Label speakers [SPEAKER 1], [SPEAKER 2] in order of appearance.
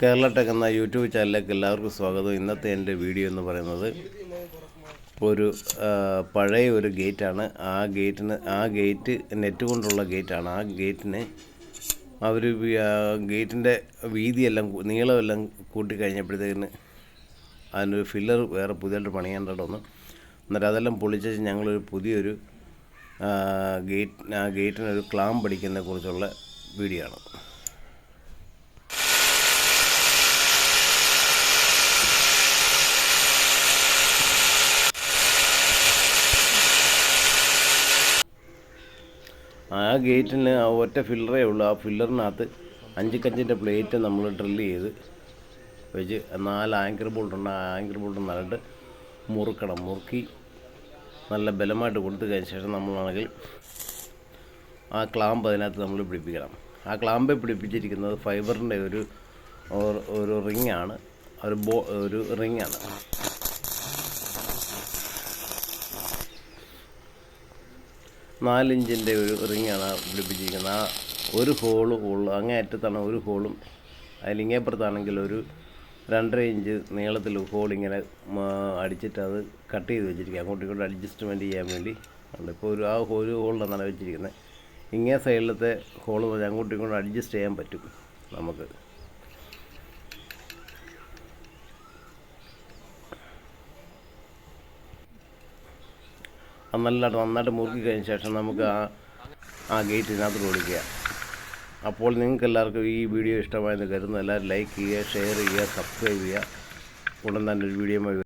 [SPEAKER 1] Kerala tech എന്ന YouTube ചാനലിലേക്ക് എല്ലാവർക്കും സ്വാഗതം. ഇന്നത്തെ എന്റെ വീഡിയോ എന്ന് പറയുന്നത് ഒരു പഴയ ഒരു ഗേറ്റാണ്. ആ ഗേറ്റിന് ആ ഗേറ്റ് നെറ്റ് കൊണ്ടുള്ള ഗേറ്റാണ്. ആ ഗേറ്റിന് അവർ ഗേറ്റിന്റെ വീതിയെല്ലാം നീളമെല്ലാം കൂട്ടി കഴിഞ്ഞപ്പോഴത്തേക്കിന് അതിനൊരു ഫില്ലർ വേറെ പുതിയതായിട്ട് പണിയേണ്ടതൊന്ന് എന്നിട്ട് അതെല്ലാം പൊളിച്ചു ഞങ്ങളൊരു പുതിയൊരു ഗേറ്റ് ആ ഗേറ്റിനൊരു ക്ലാം പഠിക്കുന്നതിനെ കുറിച്ചുള്ള വീഡിയോ ആണ്. ആ ഗേറ്റിന് ആ ഒറ്റ ഫില്ലറേ ഉള്ളൂ. ആ ഫില്ലറിനകത്ത് അഞ്ച് കഞ്ചിന്റെ പ്ലേറ്റ് നമ്മൾ ഡ്രില്ല് ചെയ്ത് വെച്ച് നാല് ആങ്കർ ബോൾട്ടുണ്ട് ആ ആങ്കർ ബോൾട്ട് നല്ലിട്ട് മുറുക്കണം. മുറുക്കി നല്ല ബലമായിട്ട് കൊടുത്തു കഴിഞ്ഞ ശേഷം നമ്മളാണെങ്കിൽ ആ ക്ലാമ്പ് അതിനകത്ത് നമ്മൾ പിടിപ്പിക്കണം. ആ ക്ലാമ്പ് പിടിപ്പിച്ചിരിക്കുന്നത് ഫൈബറിന്റെ ഒരു ഒരു- റിങ്ങാണ് ഒരു ബോ ഒരു റിങ്ങാണ് നാലിഞ്ചിന്റെ ഒരു റിങ്ങാണ് പിടിപ്പിച്ചിരിക്കുന്നത് ആ ഒരു ഹോൾ ഉള്ളു അങ്ങേ അറ്റത്താണ് ഒരു ഹോളും. അതിലിങ്ങേപ്പുറത്താണെങ്കിൽ ഒരു രണ്ടര ഇഞ്ച് നീളത്തിൽ ഹോൾ ഇങ്ങനെ അടിച്ചിട്ട് അത് കട്ട് ചെയ്ത് വെച്ചിരിക്കുക. അങ്ങോട്ടും ഇങ്ങോട്ടും അഡ്ജസ്റ്റ്മെന്റ് ചെയ്യാൻ വേണ്ടി ഉണ്ട്. ഇപ്പോൾ ഒരു ആ ഒരു ഹോളിലാണ് വെച്ചിരിക്കുന്നത്. ഇങ്ങേ സൈഡിലത്തെ ഹോൾ അങ്ങോട്ടും ഇങ്ങോട്ടും അഡ്ജസ്റ്റ് ചെയ്യാൻ പറ്റും നമുക്ക്. നല്ലതായിട്ട് നന്നായിട്ട് മുറുക്കി കഴിഞ്ഞ ശേഷം നമുക്ക് ആ ആ ഗേറ്റിനകത്ത് ഓടിക്കുക. അപ്പോൾ നിങ്ങൾക്ക് എല്ലാവർക്കും ഈ വീഡിയോ ഇഷ്ടമായെന്ന് കരുതുന്നു. എല്ലാവരും ലൈക്ക് ചെയ്യുക ഷെയർ ചെയ്യുക സബ്സ്ക്രൈബ് ചെയ്യുക. ഉടൻ തന്നെ ഒരു വീഡിയോ